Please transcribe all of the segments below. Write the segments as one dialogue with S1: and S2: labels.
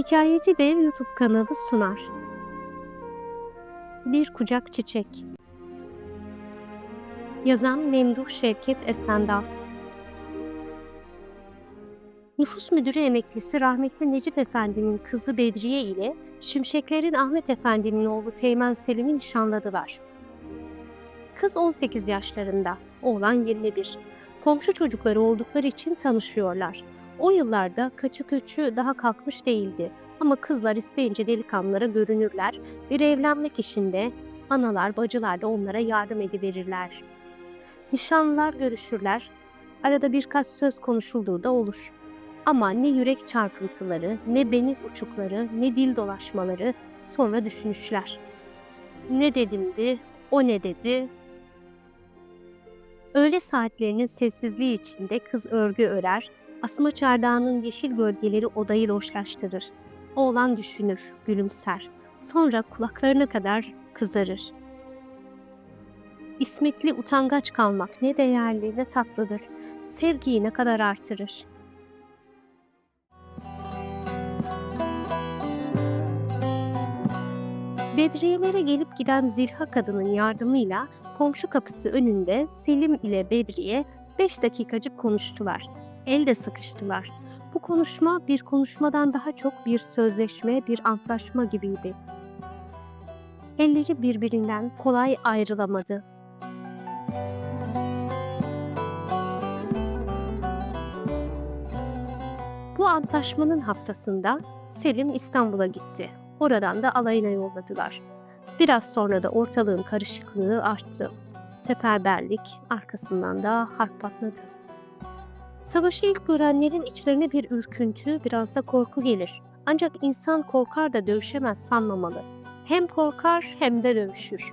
S1: Hikayeci Dev YouTube kanalı sunar. Bir Kucak Çiçek Yazan Memduh Şevket Esendal Nüfus Müdürü emeklisi rahmetli Necip Efendi'nin kızı Bedriye ile Şimşeklerin Ahmet Efendi'nin oğlu Teğmen Selim'i nişanladılar. Kız 18 yaşlarında, oğlan 21. Komşu çocukları oldukları için tanışıyorlar. O yıllarda kaçı köçü daha kalkmış değildi. Ama kızlar isteyince delikanlılara görünürler. Bir evlenmek işinde analar, bacılar da onlara yardım ediverirler. Nişanlılar görüşürler. Arada birkaç söz konuşulduğu da olur. Ama ne yürek çarpıntıları, ne beniz uçukları, ne dil dolaşmaları sonra düşünüşler. Ne dedimdi, o ne dedi, Öğle saatlerinin sessizliği içinde kız örgü örer, asma çardağının yeşil gölgeleri odayı loşlaştırır. Oğlan düşünür, gülümser. Sonra kulaklarına kadar kızarır. İsmetli utangaç kalmak ne değerli ne tatlıdır. Sevgiyi ne kadar artırır. Bedriyelere gelip giden zilha kadının yardımıyla komşu kapısı önünde Selim ile Bedriye beş dakikacık konuştular. Elde sıkıştılar. Bu konuşma bir konuşmadan daha çok bir sözleşme, bir antlaşma gibiydi. Elleri birbirinden kolay ayrılamadı. Bu antlaşmanın haftasında Selim İstanbul'a gitti. Oradan da alayına yolladılar. Biraz sonra da ortalığın karışıklığı arttı. Seferberlik arkasından da harp patladı. Savaşı ilk görenlerin içlerine bir ürküntü, biraz da korku gelir. Ancak insan korkar da dövüşemez sanmamalı. Hem korkar hem de dövüşür.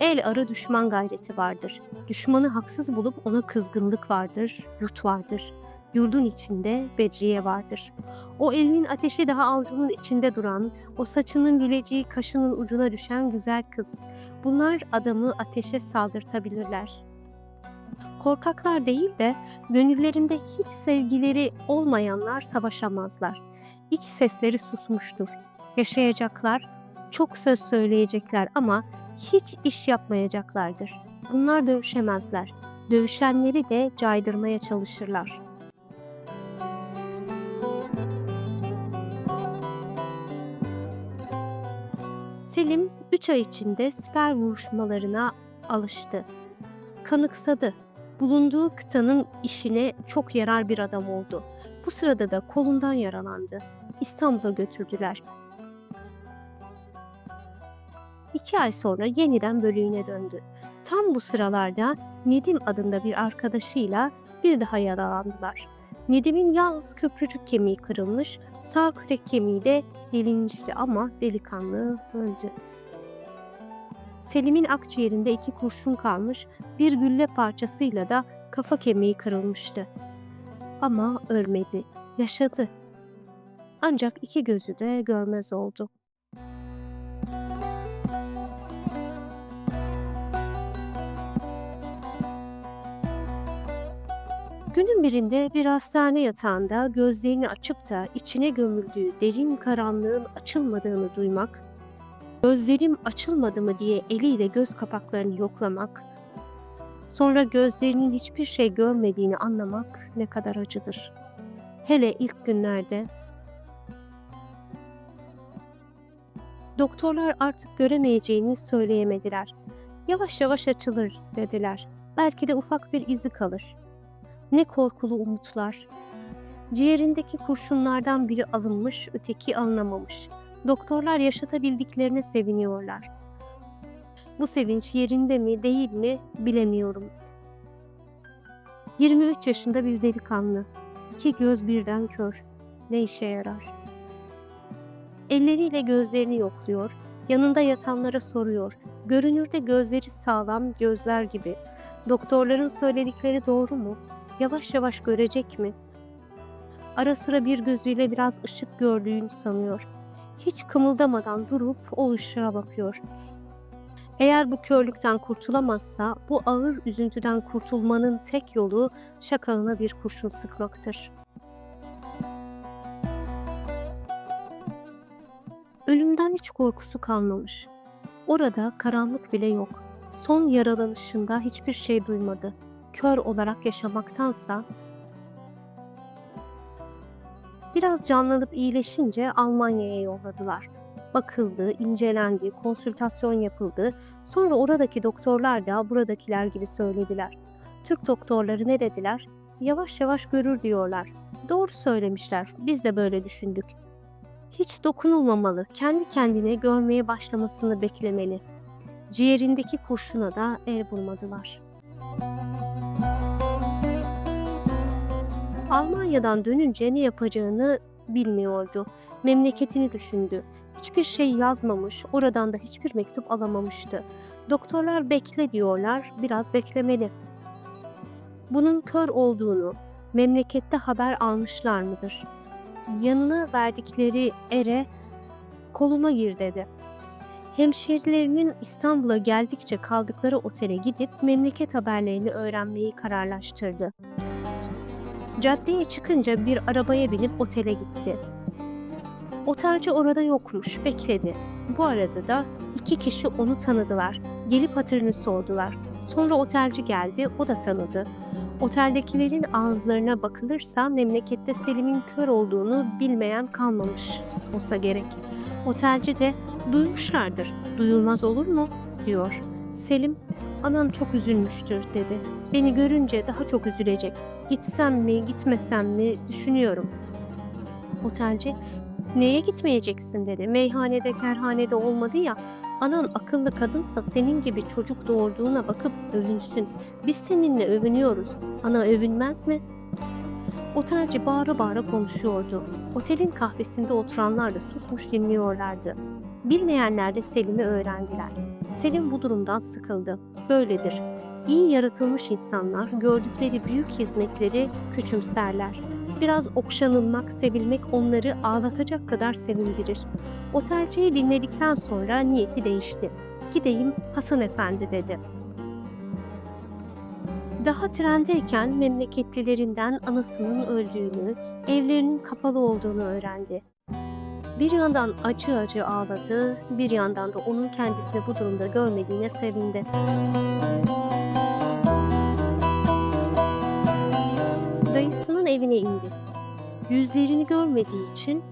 S1: El arı düşman gayreti vardır. Düşmanı haksız bulup ona kızgınlık vardır, yurt vardır. Yurdun içinde Bedriye vardır. O elinin ateşi daha avucunun içinde duran, o saçının güleceği kaşının ucuna düşen güzel kız. Bunlar adamı ateşe saldırtabilirler. Korkaklar değil de gönüllerinde hiç sevgileri olmayanlar savaşamazlar. İç sesleri susmuştur. Yaşayacaklar, çok söz söyleyecekler ama hiç iş yapmayacaklardır. Bunlar dövüşemezler. Dövüşenleri de caydırmaya çalışırlar. Selim 3 ay içinde siper vuruşmalarına alıştı. Kanıksadı. Bulunduğu kıtanın işine çok yarar bir adam oldu. Bu sırada da kolundan yaralandı. İstanbul'a götürdüler. İki ay sonra yeniden bölüğüne döndü. Tam bu sıralarda Nedim adında bir arkadaşıyla bir daha yaralandılar. Nedim'in yalnız köprücük kemiği kırılmış, sağ kürek kemiği de delinmişti ama delikanlı öldü. Selim'in akciğerinde iki kurşun kalmış, bir gülle parçasıyla da kafa kemiği kırılmıştı. Ama ölmedi, yaşadı. Ancak iki gözü de görmez oldu. Günün birinde bir hastane yatağında gözlerini açıp da içine gömüldüğü derin karanlığın açılmadığını duymak, gözlerim açılmadı mı diye eliyle göz kapaklarını yoklamak, sonra gözlerinin hiçbir şey görmediğini anlamak ne kadar acıdır. Hele ilk günlerde Doktorlar artık göremeyeceğini söyleyemediler. Yavaş yavaş açılır dediler. Belki de ufak bir izi kalır. Ne korkulu umutlar. Ciğerindeki kurşunlardan biri alınmış, öteki alınamamış. Doktorlar yaşatabildiklerine seviniyorlar. Bu sevinç yerinde mi, değil mi bilemiyorum. 23 yaşında bir delikanlı. İki göz birden kör. Ne işe yarar? Elleriyle gözlerini yokluyor, yanında yatanlara soruyor. Görünürde gözleri sağlam gözler gibi. Doktorların söyledikleri doğru mu? Yavaş yavaş görecek mi? Ara sıra bir gözüyle biraz ışık gördüğünü sanıyor. Hiç kımıldamadan durup o ışığa bakıyor. Eğer bu körlükten kurtulamazsa bu ağır üzüntüden kurtulmanın tek yolu şakağına bir kurşun sıkmaktır. hiç korkusu kalmamış. Orada karanlık bile yok. Son yaralanışında hiçbir şey duymadı. Kör olarak yaşamaktansa biraz canlanıp iyileşince Almanya'ya yolladılar. Bakıldı, incelendi, konsültasyon yapıldı. Sonra oradaki doktorlar da buradakiler gibi söylediler. Türk doktorları ne dediler? Yavaş yavaş görür diyorlar. Doğru söylemişler. Biz de böyle düşündük. Hiç dokunulmamalı, kendi kendine görmeye başlamasını beklemeli. Ciğerindeki kurşuna da el vurmadılar. Almanya'dan dönünce ne yapacağını bilmiyordu. Memleketini düşündü. Hiçbir şey yazmamış, oradan da hiçbir mektup alamamıştı. Doktorlar bekle diyorlar, biraz beklemeli. Bunun kör olduğunu, memlekette haber almışlar mıdır? Yanına verdikleri ere koluma gir dedi. Hemşerilerinin İstanbul'a geldikçe kaldıkları otele gidip memleket haberlerini öğrenmeyi kararlaştırdı. Caddeye çıkınca bir arabaya binip otele gitti. Otelci orada yokmuş, bekledi. Bu arada da iki kişi onu tanıdılar. Gelip hatırını sordular. Sonra otelci geldi, o da tanıdı. Oteldekilerin ağızlarına bakılırsa memlekette Selim'in kör olduğunu bilmeyen kalmamış olsa gerek. Otelci de duymuşlardır, duyulmaz olur mu diyor. Selim, anan çok üzülmüştür dedi. Beni görünce daha çok üzülecek. Gitsem mi, gitmesem mi düşünüyorum. Otelci, neye gitmeyeceksin dedi. Meyhanede, kerhanede olmadı ya. Anan akıllı kadınsa senin gibi çocuk doğurduğuna bakıp övünsün. Biz seninle övünüyoruz. Ana övünmez mi? Otelci bağıra bağıra konuşuyordu. Otelin kahvesinde oturanlar da susmuş dinliyorlardı. Bilmeyenler de Selim'i öğrendiler. Selim bu durumdan sıkıldı. Böyledir. İyi yaratılmış insanlar gördükleri büyük hizmetleri küçümserler. Biraz okşanılmak, sevilmek onları ağlatacak kadar sevindirir. Otelciyi dinledikten sonra niyeti değişti. Gideyim Hasan Efendi dedi. Daha trendeyken memleketlilerinden anasının öldüğünü, evlerinin kapalı olduğunu öğrendi. Bir yandan acı acı ağladı, bir yandan da onun kendisini bu durumda görmediğine sevindi. Dayısının evine indi. Yüzlerini görmediği için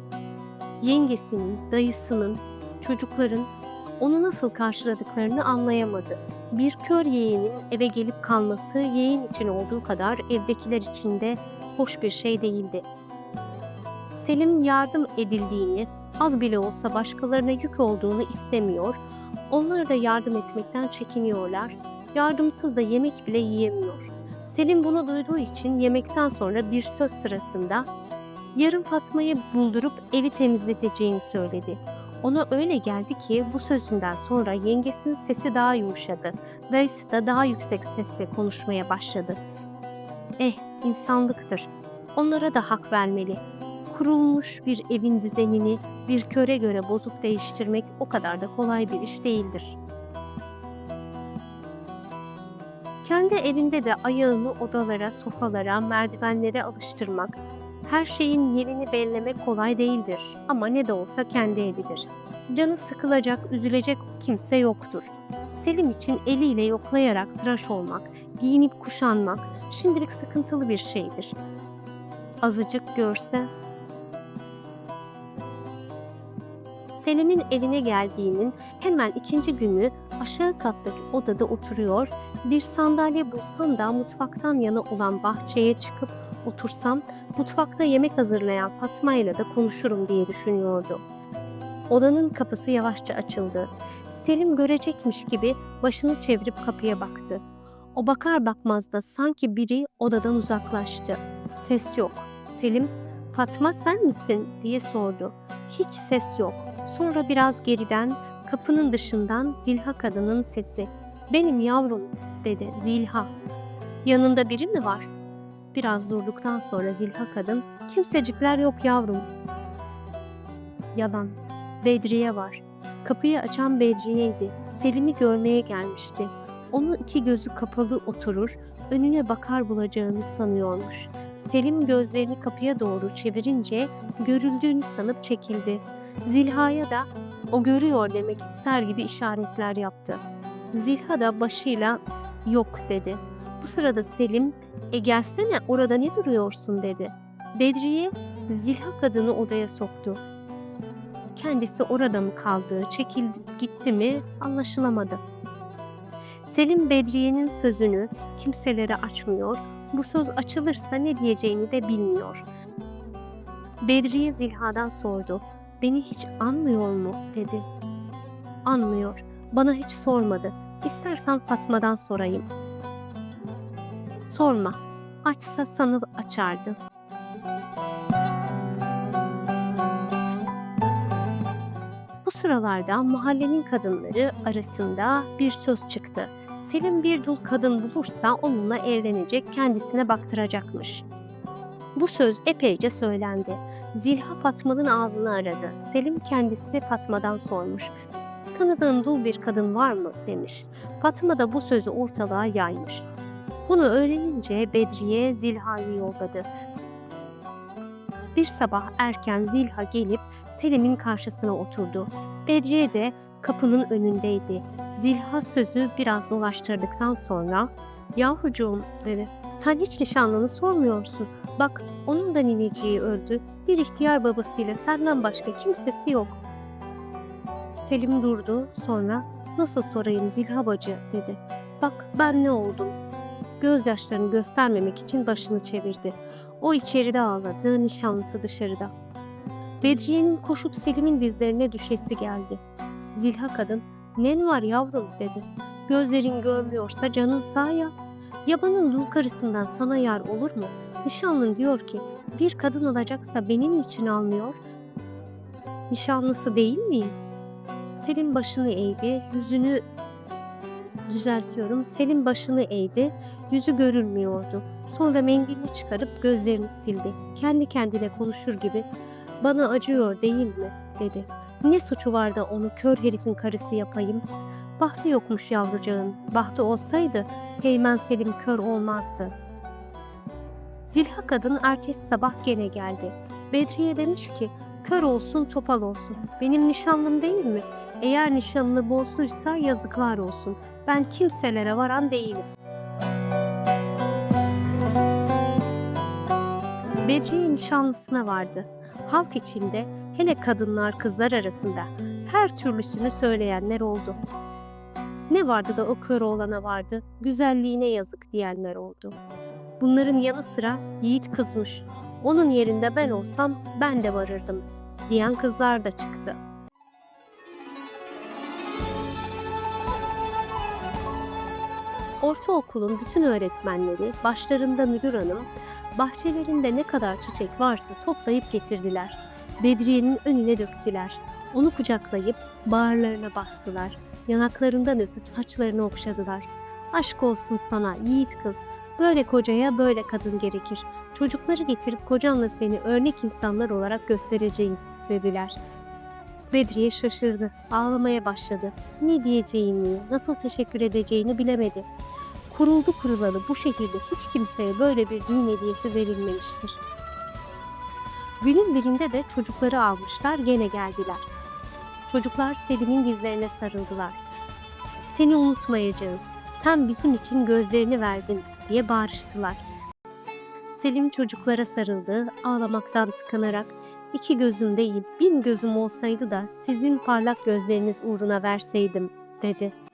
S1: yengesinin, dayısının, çocukların onu nasıl karşıladıklarını anlayamadı. Bir kör yeğenin eve gelip kalması yeğen için olduğu kadar evdekiler için de hoş bir şey değildi. Selim yardım edildiğini, az bile olsa başkalarına yük olduğunu istemiyor, onlar da yardım etmekten çekiniyorlar, yardımsız da yemek bile yiyemiyor. Selim bunu duyduğu için yemekten sonra bir söz sırasında yarın Fatma'yı buldurup evi temizleteceğini söyledi. Ona öyle geldi ki bu sözünden sonra yengesinin sesi daha yumuşadı. Dayısı da daha yüksek sesle konuşmaya başladı. Eh, insanlıktır. Onlara da hak vermeli. Kurulmuş bir evin düzenini bir köre göre bozup değiştirmek o kadar da kolay bir iş değildir. Kendi evinde de ayağını odalara, sofalara, merdivenlere alıştırmak, her şeyin yerini bellemek kolay değildir ama ne de olsa kendi evidir. Canı sıkılacak, üzülecek kimse yoktur. Selim için eliyle yoklayarak tıraş olmak, giyinip kuşanmak şimdilik sıkıntılı bir şeydir. Azıcık görse... Selim'in evine geldiğinin hemen ikinci günü aşağı kattaki odada oturuyor, bir sandalye bulsam da mutfaktan yana olan bahçeye çıkıp otursam mutfakta yemek hazırlayan Fatma ile de konuşurum diye düşünüyordu. Odanın kapısı yavaşça açıldı. Selim görecekmiş gibi başını çevirip kapıya baktı. O bakar bakmaz da sanki biri odadan uzaklaştı. Ses yok. Selim, Fatma sen misin diye sordu. Hiç ses yok. Sonra biraz geriden kapının dışından Zilha kadının sesi. Benim yavrum dedi Zilha. Yanında biri mi var? Biraz durduktan sonra Zilha kadın, kimsecikler yok yavrum. Yalan. Bedriye var. Kapıyı açan Bedriye'ydi. Selim'i görmeye gelmişti. Onu iki gözü kapalı oturur, önüne bakar bulacağını sanıyormuş. Selim gözlerini kapıya doğru çevirince görüldüğünü sanıp çekildi. Zilha'ya da O görüyor demek ister gibi işaretler yaptı. Zilha da başıyla yok dedi. Bu sırada Selim, e gelsene orada ne duruyorsun dedi. Bedriye Zilha kadını odaya soktu. Kendisi orada mı kaldı, çekildi gitti mi anlaşılamadı. Selim Bedriye'nin sözünü kimselere açmıyor, bu söz açılırsa ne diyeceğini de bilmiyor. Bedriye Zilha'dan sordu. Beni hiç anmıyor mu dedi. Anmıyor. Bana hiç sormadı. İstersen Fatma'dan sorayım. Sorma. Açsa sana açardı. Bu sıralarda mahallenin kadınları arasında bir söz çıktı. Selim bir dul kadın bulursa onunla evlenecek, kendisine baktıracakmış. Bu söz epeyce söylendi. Zilha Fatma'nın ağzını aradı. Selim kendisi Fatma'dan sormuş. Tanıdığın dul bir kadın var mı demiş. Fatma da bu sözü ortalığa yaymış. Bunu öğrenince Bedriye Zilha'yı yolladı. Bir sabah erken Zilha gelip Selim'in karşısına oturdu. Bedriye de kapının önündeydi. Zilha sözü biraz dolaştırdıktan sonra ''Yavrucuğum'' dedi. ''Sen hiç nişanlını sormuyorsun. Bak onun da nineciği öldü. Bir ihtiyar babasıyla senden başka kimsesi yok.'' Selim durdu sonra ''Nasıl sorayım Zilha bacı'' dedi. ''Bak ben ne oldum?'' Gözyaşlarını göstermemek için başını çevirdi. O içeride ağladı, nişanlısı dışarıda. Bedriye'nin koşup Selim'in dizlerine düşesi geldi. Zilha kadın, ''Nen var yavrum?'' dedi. ''Gözlerin görmüyorsa canın sağ ya. Yabanın dul karısından sana yar olur mu? Nişanlın diyor ki, bir kadın alacaksa benim için almıyor. Nişanlısı değil miyim?'' Selim başını eğdi, yüzünü düzeltiyorum. Selim başını eğdi, yüzü görülmüyordu. Sonra mendilini çıkarıp gözlerini sildi. Kendi kendine konuşur gibi bana acıyor değil mi dedi. Ne suçu var da onu kör herifin karısı yapayım? Bahtı yokmuş yavrucağın. Bahtı olsaydı Teğmen Selim kör olmazdı. Zilha kadın ertesi sabah gene geldi. Bedriye demiş ki kör olsun topal olsun. Benim nişanlım değil mi? Eğer nişanını bozduysa yazıklar olsun. Ben kimselere varan değilim. Bedriye nişanlısına vardı. Halk içinde hele kadınlar kızlar arasında her türlüsünü söyleyenler oldu. Ne vardı da o kör oğlana vardı, güzelliğine yazık diyenler oldu. Bunların yanı sıra Yiğit kızmış. Onun yerinde ben olsam ben de varırdım diyen kızlar da çıktı. Ortaokulun bütün öğretmenleri, başlarında müdür hanım, bahçelerinde ne kadar çiçek varsa toplayıp getirdiler. Bedriye'nin önüne döktüler. Onu kucaklayıp bağırlarına bastılar. Yanaklarından öpüp saçlarını okşadılar. Aşk olsun sana yiğit kız. Böyle kocaya böyle kadın gerekir. Çocukları getirip kocanla seni örnek insanlar olarak göstereceğiz dediler. Bedriye şaşırdı. Ağlamaya başladı. Ne diyeceğini, nasıl teşekkür edeceğini bilemedi. Kuruldu kurulalı bu şehirde hiç kimseye böyle bir düğün hediyesi verilmemiştir. Günün birinde de çocukları almışlar gene geldiler. Çocuklar Selim'in dizlerine sarıldılar. Seni unutmayacağız. Sen bizim için gözlerini verdin diye bağırıştılar. Selim çocuklara sarıldı, ağlamaktan tıkanarak iki gözüm değil bin gözüm olsaydı da sizin parlak gözleriniz uğruna verseydim dedi.